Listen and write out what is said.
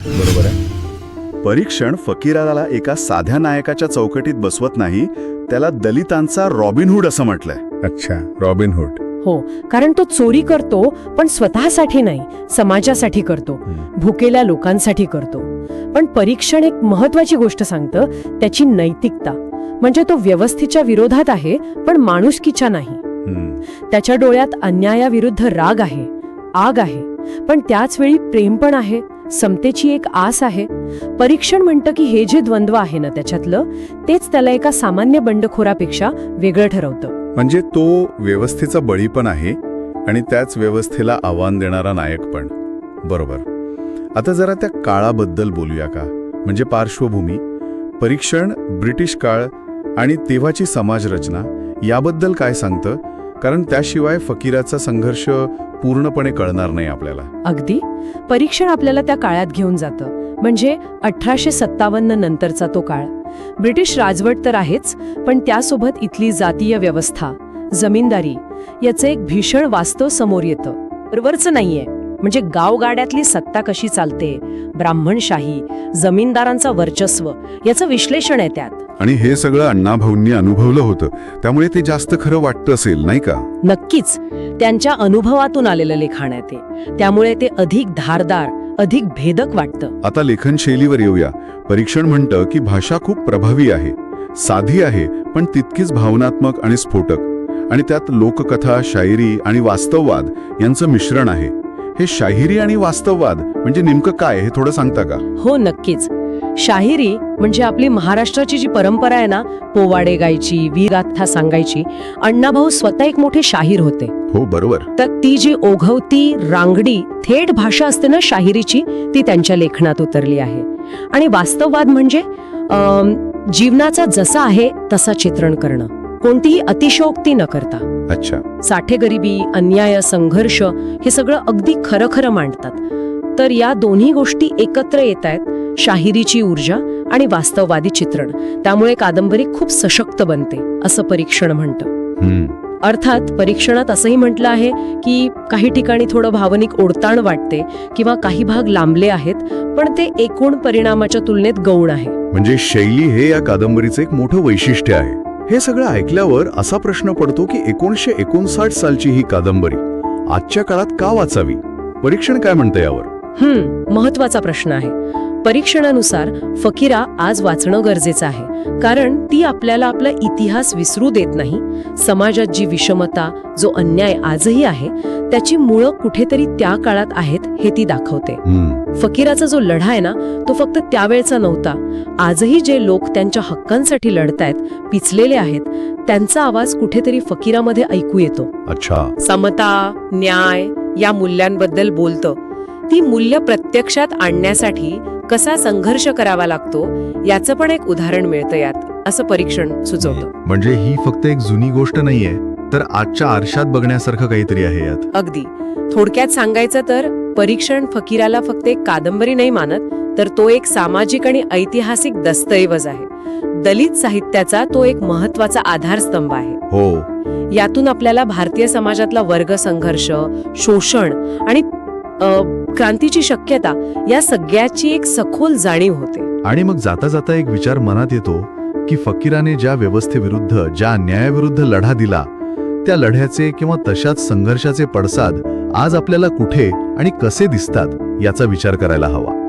बरोबर आहे. परीक्षण फकीराला एका साध्या नायकाच्या चौकटीत बसवत नाही त्याला दलितांचा रॉबिनहूड असं म्हटलंय. अच्छा रॉबिन हुड हो कारण तो चोरी करतो पण स्वतःसाठी नाही समाजासाठी करतो भुकेल्या लोकांसाठी करतो. पण परीक्षण एक महत्वाची गोष्ट सांगतं त्याची नैतिकता. म्हणजे तो व्यवस्थेच्या विरोधात आहे पण माणुसकीच्या नाही. त्याच्या डोळ्यात अन्यायाविरुद्ध राग आहे आग आहे पण त्याच वेळी प्रेम पण आहे. समतेची एक आस आहे. परीक्षण म्हणतं की हे जे द्वंद्व आहे ना त्याच्यातलं तेच त्याला एका सामान्य बंडखोरापेक्षा वेगळं ठरवतं. म्हणजे तो व्यवस्थेचा बळी पण आहे आणि त्याच व्यवस्थेला आव्हान देणारा नायक पण. बरोबर. आता जरा त्या काळाबद्दल बोलूया का? म्हणजे पार्श्वभूमी परीक्षण ब्रिटिश काळ आणि तेव्हाची समाजरचना याबद्दल काय सांगतं? कारण त्याशिवाय फकीराचा संघर्ष पूर्णपणे कळणार नाही आपल्याला. अगदी. परीक्षण आपल्याला त्या काळात घेऊन जातं. म्हणजे अठराशे सत्तावन्न नंतरचा तो काळ. ब्रिटिश राजवट तर आहेच पण त्यासोबत इथली जातीय व्यवस्था जमीनदारी याचं एक भीषण वास्तव समोर येतं. बरोबरच नाहीये. म्हणजे गावगाड्यातली सत्ता कशी चालते ब्राह्मणशाही जमीनदारांचा वर्चस्व याचं विश्लेषण आहे त्यात. आणि हे सगळं अण्णाभाऊंनी अनुभवलं होतं. त्यामुळे ते जास्त खरं वाटतं असेल नाही का? नक्कीच. त्यांच्या अनुभवातून आलेलं लिखाण आहे ते. त्यामुळे ते अधिक धारदार अधिक भेदक वाटतं. आता लेखन शैलीवर येऊया. परीक्षण म्हणतं की भाषा खूप प्रभावी आहे. साधी आहे पण तितकीच भावनात्मक आणि स्फोटक. आणि त्यात लोककथा शायरी आणि वास्तववाद यांचं मिश्रण आहे. हे शाहिरी आणि वास्तववाद म्हणजे नेमकं काय हे थोडं सांगता का? हो नक्कीच. शाहिरी म्हणजे आपली महाराष्ट्राची जी परंपरा आहे ना पोवाडे गायची वीरगाथा सांगायची अण्णाभाऊ स्वतः एक मोठे शाहीर होते. हो बरोबर. तर ती जी ओघवती रांगडी थेट भाषा असते ना शाहिरीची ती त्यांच्या लेखनात उतरली आहे. आणि वास्तववाद म्हणजे जीवनाचा जसा आहे तसा चित्रण करणं. कोणतीही अतिशयोक्ती न करता. अच्छा. साठेगरिबी अन्याय संघर्ष हे सगळं अगदी खरं खरं मांडतात. तर या दोन्ही गोष्टी एकत्र येत आहेत शाहिरीची ऊर्जा आणि वास्तववादी चित्रण. त्यामुळे कादंबरी खूप सशक्त बनते असं परीक्षण म्हणतं. अर्थात परीक्षणात असंही म्हटलं आहे की काही ठिकाणी थोडं भावनिक ओढताण वाटते किंवा काही भाग लांबले आहेत पण ते एकूण परिणामाच्या तुलनेत गौण आहे. म्हणजे शैली हे या कादंबरीचं एक मोठं वैशिष्ट्य आहे. हे सगळं ऐकल्यावर असा प्रश्न पडतो की एकोणीसशे एकोणसाठ सालची ही कादंबरी आजच्या काळात का वाचावी? परीक्षण काय म्हणतं यावर? हम्म महत्त्वाचा प्रश्न आहे. परीक्षणानुसार फकीरा आज वाचणं गरजेचं आहे. कारण ती आपल्याला आपला इतिहास विसरू देत नाही. समाजात जी विषमता जो अन्याय आजही आहे त्याची मुळं कुठेतरी त्या काळात आहेत हे ती दाखवते. फकीराचा जो लढा आहे ना तो फक्त त्यावेळचा नव्हता. आजही जे लोक त्यांच्या हक्कांसाठी लढतायत पिचलेले आहेत त्यांचा आवाज कुठेतरी फकीरामध्ये ऐकू येतो. अच्छा. समता न्याय या मूल्यांबद्दल बोलतं. ती मूल्य प्रत्यक्षात आणण्यासाठी कसा संघर्ष करावा लागतो याचं पण एक उदाहरण मिळतं यात असं परीक्षण सुचवतं. म्हणजे ही फक्त एक जुनी गोष्ट नाहीये तर आजच्या आरशात बघण्यासारखं काहीतरी आहे यात. अगदी. थोडक्यात सांगायचं तर परीक्षण फकीराला फक्त एक कादंबरी नाही मानत तर तो एक सामाजिक आणि ऐतिहासिक दस्तऐवज आहे. दलित साहित्याचा तो एक महत्त्वाचा आधारस्तंभ आहे. हो. यातून आपल्याला भारतीय समाजातला वर्ग संघर्ष शोषण आणि क्रांतीची शक्यता या सगळ्याची एक सखोल जाणीव होते. आणि मग जाता जाता एक विचार मनात येतो की फकीराने ज्या व्यवस्थेविरुद्ध ज्या अन्यायाविरुद्ध लढा दिला त्या लढ्याचे किंवा तशाच संघर्षाचे पडसाद आज आपल्याला कुठे आणि कसे दिसतात याचा विचार करायला हवा.